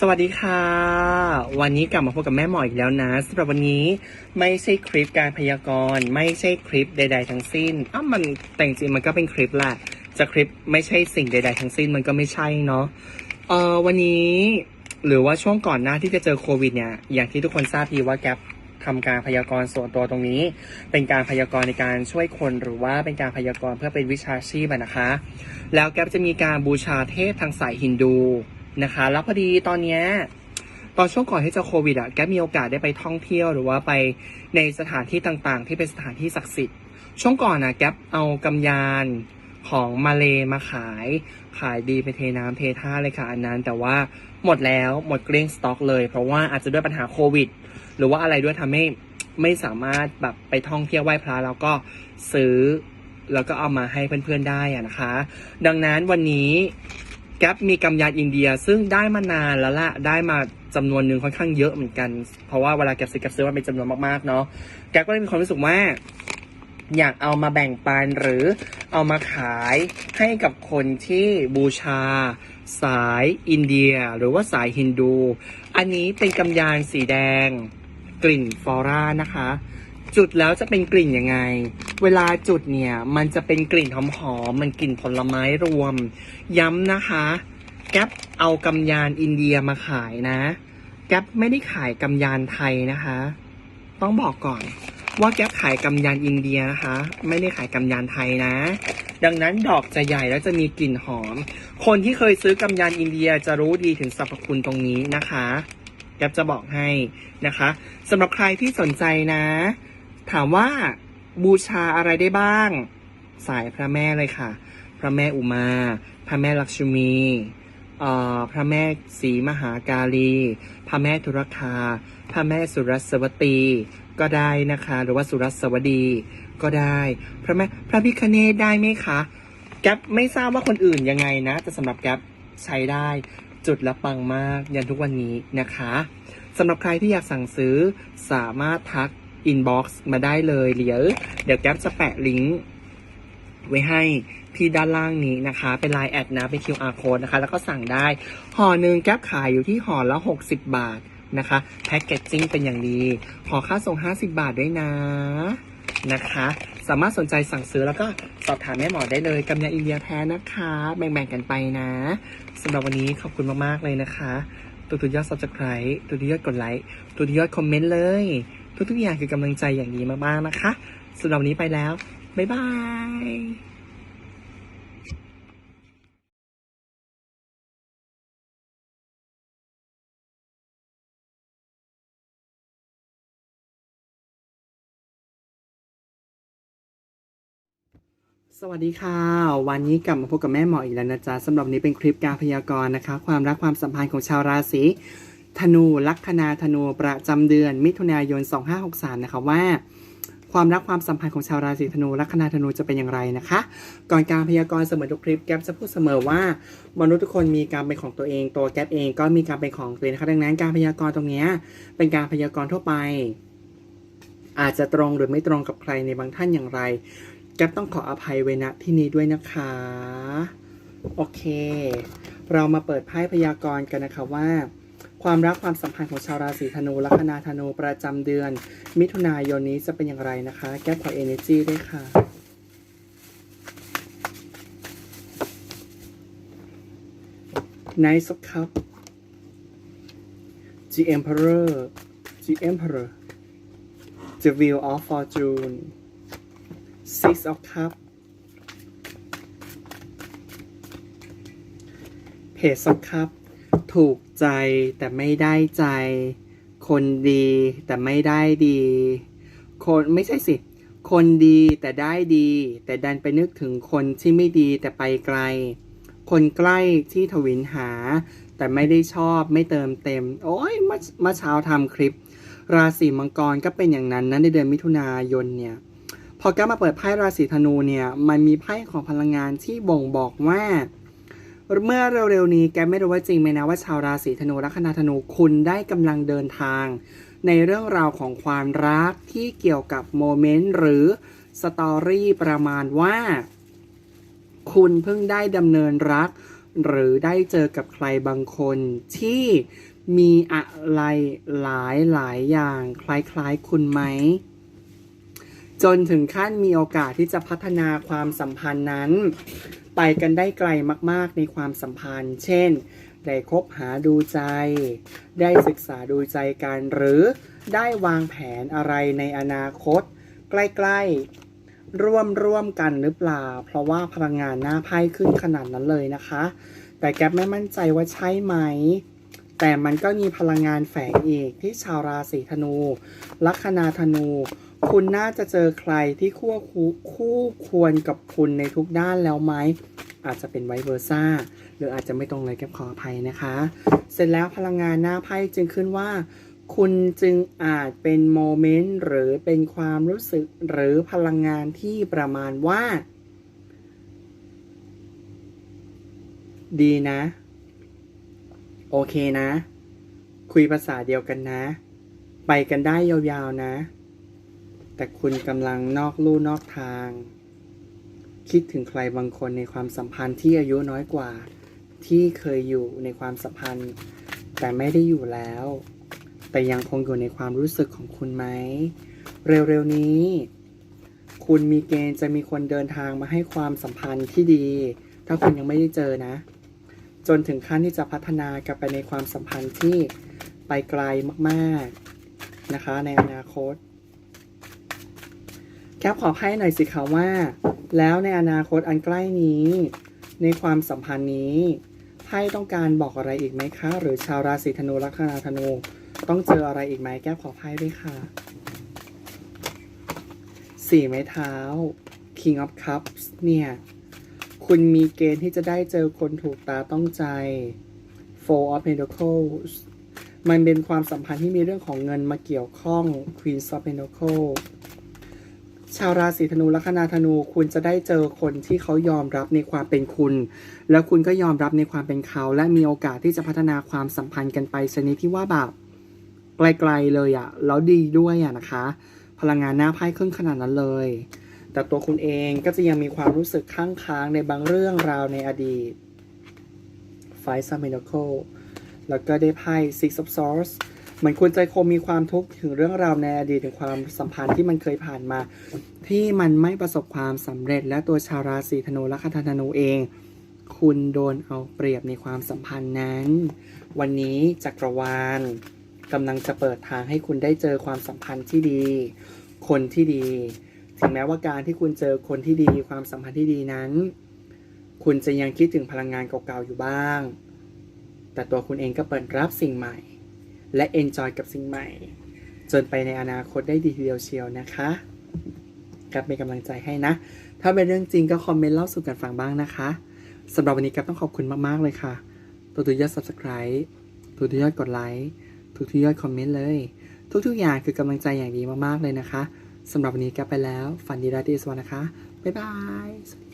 สวัสดีค่ะ วันนี้กลับมาพบกับแม่หมออีกแล้วนะสำหรับวันนี้ไม่ใช่คลิปการพยากรณ์ไม่ใช่คลิปใด ๆ ทั้งสิ้นอ้าวมันแต่งจริงมันก็เป็นคลิปแหละจะคลิปไม่ใช่สิ่งใด ๆ ทั้งสิ้นมันก็ไม่ใช่เนาะเออวันนี้หรือว่าช่วงก่อนหน้าที่จะเจอโควิดเนี่ยอย่างที่ทุกคนทราบดีว่าแกปทำการพยากรณ์ส่วนตัวตรงนี้ เป็นการพยากรณ์ในการช่วยคนหรือว่าเป็นการพยากรณ์เพื่อเป็นวิชาชีพนะคะ แล้วแกปจะมีการบูชาเทพทางสายฮินดู นะคะ แล้วพอดีตอนเนี้ยตอนช่วงก่อนที่จะโควิดอะแกมีโอกาสได้ไปท่องเที่ยวหรือว่าไปในสถานที่ต่างๆ ที่เป็นสถานที่ศักดิ์สิทธิ์ช่วงก่อนนะแกเอากำยานของมาเลมาขายขายดีไปเทน้ำเทท่าเลยค่ะอันนั้น แต่ว่าหมดแล้วหมดเกลี้ยงสต็อกเลย เพราะว่าอาจจะด้วยปัญหาโควิด หรือว่าอะไรด้วยทำให้ไม่สามารถแบบไปท่องเที่ยวไหว้พระแล้วก็ซื้อแล้วก็เอามาให้เพื่อนๆได้อะนะคะ ดังนั้นวันนี้ แก๊ปมีกำยานอินเดียซึ่งได้มานานแล้วละได้มาจำนวนหนึ่งค่อนข้างเยอะเหมือนกัน เพราะว่าเวลาแก๊ปซื้อแก๊ปซื้อมาเป็นจำนวนมากๆเนาะแก๊ปก็เลยมีความรู้สึกว่า อยากเอามาแบ่งปันหรือเอามาขายให้กับคนที่บูชา สายอินเดีย หรือว่าสายฮินดู อันนี้เป็นกำยานสีแดง กลิ่นฟลอร่านะคะ จุดแล้วจะเป็นกลิ่นยังไง เวลาจุดเนี่ย มันจะเป็นกลิ่นหอมๆมันกลิ่นผลไม้รวม ย้ำนะคะ แก๊ปเอากำยานอินเดียมาขายนะ แก๊ปไม่ได้ขายกำยานไทยนะคะ ต้องบอกก่อนว่าแก๊ปขายกำยานอินเดียนะคะ ไม่ได้ขายกำยานไทยนะ ดังนั้นดอกจะใหญ่แล้วจะมีกลิ่นหอม คนที่เคยซื้อกำยานอินเดียจะรู้ดีถึงสรรพคุณตรงนี้นะคะแก๊ปจะบอกให้นะคะสำหรับใครที่สนใจนะ ถามว่าบูชาอะไรได้บ้าง สายพระแม่เลยค่ะ พระแม่อุมา พระแม่ลักษมีเอ่อพระแม่ศรีมหากาลี พระแม่ธุรคา พระแม่สุรสวตี ก็ได้นะคะ หรือว่าสุรสวดี ก็ได้ พระแม่พระพิคเนตได้ไหมคะ แก๊ปไม่ทราบว่าคนอื่นยังไงนะ แต่สำหรับแก๊ปใช้ได้ จุดละปังมาก ยันทุกวันนี้นะคะสำหรับใครที่อยากสั่งซื้อสามารถทัก อินบ็อกซ์มาได้เลยเดี๋ยเดี๋ยวแก๊ปจะแปะลิงก์ไว้ให้ที่ด้านล่างนี้นะคะ เป็น Line แอดนะเป็น QR code นะคะ แล้วก็สั่งได้ห่อหนึ่งแก๊ปขายอยู่ที่ห่อละ 60 บาทนะคะแพ็กเกจจิ้งเป็นอย่างดีขอค่าส่ง 50 บาทด้วยนะนะคะ สามารถสนใจสั่งซื้อแล้วก็สอบถามแม่หมอได้เลยกำยาอินเดียแท้นะคะ แบ่งๆกันไปนะสำหรับวันนี้ขอบคุณมากๆเลยนะคะ ตัวทุกยอด subscribe ตัวทุกยอดกดไลค์ตัวทุกยอดคอมเมนต์เลย ทุกๆอย่างคือกำลังใจอย่างดีมากๆนะคะสำหรับนี้ไปแล้ว บ๊ายบายสวัสดีค่ะ วันนี้กลับมาพบกับแม่หมออีกแล้วนะจ๊ะสำหรับนี้เป็นคลิปการพยากรณ์นะคะ ความรักความสัมพันธ์ของชาวราศี ธนูลัคนาธนูประจำเดือน มิถุนายน 2563 นะคะว่า ความรักความสัมพันธ์ของชาวราศีธนูลัคนาธนูจะเป็นอย่างไรนะคะ ก่อนการพยากรณ์เสมอทุกคลิปแก๊ปจะพูดเสมอว่ามนุษย์ทุกคนมีการเป็นของตัวเองตัวแก๊ปเองก็มีการเป็นของตัวเองนะคะดังนั้นการพยากรณ์ตรงนี้เป็นการพยากรณ์ทั่วไป อาจจะตรงหรือไม่ตรงกับใครในบางท่านอย่างไรแก๊ปต้องขออภัยไว้ณที่นี้ด้วยนะคะ โอเค เรามาเปิดไพ่พยากรณ์กันนะคะว่า ความรักความสัมพันธ์ของชาวราศีธนูลัคนาธนูประจำเดือน มิถุนายนนี้จะเป็นอย่างไรนะคะ แก๊ปขอ energy ด้วยค่ะ Knight of Cup The Emperor The Emperor The Wheel of Fortune Six of Cup Page of Cup ถูกใจแต่ไม่ได้ใจ คนดีแต่ไม่ได้ดี คนไม่ใช่สิ คนดีแต่ได้ดี แต่ดันไปนึกถึงคนที่ไม่ดีแต่ไปไกล คนใกล้ที่ทวินหา แต่ไม่ได้ชอบไม่เติมเต็ม โอ้ยเมื่อเมื่อเช้าทำคลิป ราศีมังกรก็เป็นอย่างนั้นนะในเดือนมิถุนายนเนี่ยพอแกมาเปิดไพ่ราศีธนูเนี่ยมันมีไพ่ของพลังงานที่บ่งบอกว่า เมื่อเร็วๆนี้แกไม่รู้ว่าจริงไหมนะว่าชาวราศีธนูลัคนาธนูคุณได้กำลังเดินทาง ในเรื่องราวของความรักที่เกี่ยวกับโมเมนต์หรือสตอรี่ประมาณว่า คุณเพิ่งได้ดำเนินรัก หรือได้เจอกับใครบางคนที่มีอะไรหลายหลายอย่างคล้ายๆคุณไหม จนถึงขั้นมีโอกาสที่จะพัฒนาความสัมพันธ์นั้น ไปกันได้ไกลมากๆในความสัมพันธ์ เช่น ได้คบหาดูใจ ได้ศึกษาดูใจกันหรือได้วางแผนอะไรในอนาคต ใกล้ๆ ร่วมร่วมกันหรือเปล่า เพราะว่าพลังงานหน้าไพ่ขึ้นขนาดนั้นเลยนะคะ แต่แก๊ปไม่มั่นใจว่าใช่ไหม แต่มันก็มีพลังงานแฝงอีกที่ชาวราศีธนู ลัคนาธนู คุณน่าจะเจอใครที่คู่คู่คู่ควรกับคุณในทุกด้านแล้วไหม อาจจะเป็นไวเวอร์ซ่า หรืออาจจะไม่ตรงเลยก็ขออภัยนะคะ เสร็จแล้วพลังงานหน้าไพ่จึงขึ้นว่า คุณจึงอาจเป็นโมเมนต์หรือเป็นความรู้สึกหรือพลังงานที่ประมาณว่า ดีนะ โอเคนะ คุยภาษาเดียวกันนะ ไปกันได้ยาวๆนะ แต่คุณกำลังนอกลู่นอกทาง คิดถึงใครบางคนในความสัมพันธ์ที่อายุน้อยกว่า ที่เคยอยู่ในความสัมพันธ์ แต่ไม่ได้อยู่แล้ว แต่ยังคงอยู่ในความรู้สึกของคุณไหม เร็วๆนี้ คุณมีเกณฑ์จะมีคนเดินทางมาให้ความสัมพันธ์ที่ดี ถ้าคุณยังไม่ได้เจอนะ จนถึงขั้นที่จะพัฒนากับไปในความสัมพันธ์ที่ไปไกลมากๆนะคะ ในอนาคตแคปขอไพ่หน่อยสิคะว่า แล้วในอนาคตอันใกล้นี้ ในความสัมพันธ์นี้ไพ่ต้องการบอกอะไรอีกไหมคะ หรือชาวราศีธนูลัคนาธนู ต้องเจออะไรอีกไหมแก้วขอไพ่ด้วยค่ะสี่ไม้เท้า King of Cups เนี่ย คุณมีเกณฑ์ที่จะได้เจอคนถูกตาต้องใจ Four of Pentacles มันเป็นความสัมพันธ์ที่มีเรื่องของเงินมาเกี่ยวข้อง Queen of Pentacles ชาวราศีธนูลัคนาธนูคุณจะได้เจอคนที่เขายอมรับในความเป็นคุณ แล้วคุณก็ยอมรับในความเป็นเขา และมีโอกาสที่จะพัฒนาความสัมพันธ์กันไปชนิดที่ว่าแบบไกลๆเลยอะแล้วดีด้วยอะนะคะ พลังงานหน้าไพ่ขึ้นขนาดนั้นเลย แต่ตัวคุณเองก็จะยังมีความรู้สึกข้างค้างในบางเรื่องราวในอดีต Five of Pentacles แล้วก็ได้ไพ่ Six of Swords เหมือนคุณใจคงมีความทุกข์ถึงเรื่องราวในอดีตถึงความสัมพันธ์ที่มันเคยผ่านมา ที่มันไม่ประสบความสำเร็จ และตัวชาวราศีธนูและคาธนูเอง คุณโดนเอาเปรียบในความสัมพันธ์นั้น วันนี้จักรวาลกำลังจะเปิดทางให้คุณได้เจอความสัมพันธ์ที่ดี คนที่ดี ถึงแม้ว่าการที่คุณเจอคนที่ดีความสัมพันธ์ที่ดีนั้น คุณจะยังคิดถึงพลังงานเก่าๆอยู่บ้าง แต่ตัวคุณเองก็เปิดรับสิ่งใหม่ และเอนจอยกับสิ่งใหม่ จนไปในอนาคตได้ดีทีเดียวเชียวนะคะกับเป็นกำลังใจให้นะ ถ้าเป็นเรื่องจริงก็คอมเมนต์เล่าสู่กันฟังบ้างนะคะสำหรับวันนี้กับต้องขอบคุณมากๆเลยค่ะ ตัวทุกยอด subscribe ทุกทุกยอดกดไลค์ทุกทุกยอดคอมเมนต์เลย ทุกๆอย่างคือกำลังใจอย่างดีมากๆเลยนะคะ สำหรับวันนี้ก็ไปแล้ว ฝันดีราตรีสวัสดิ์นะคะ บ๊ายบายสวัสดี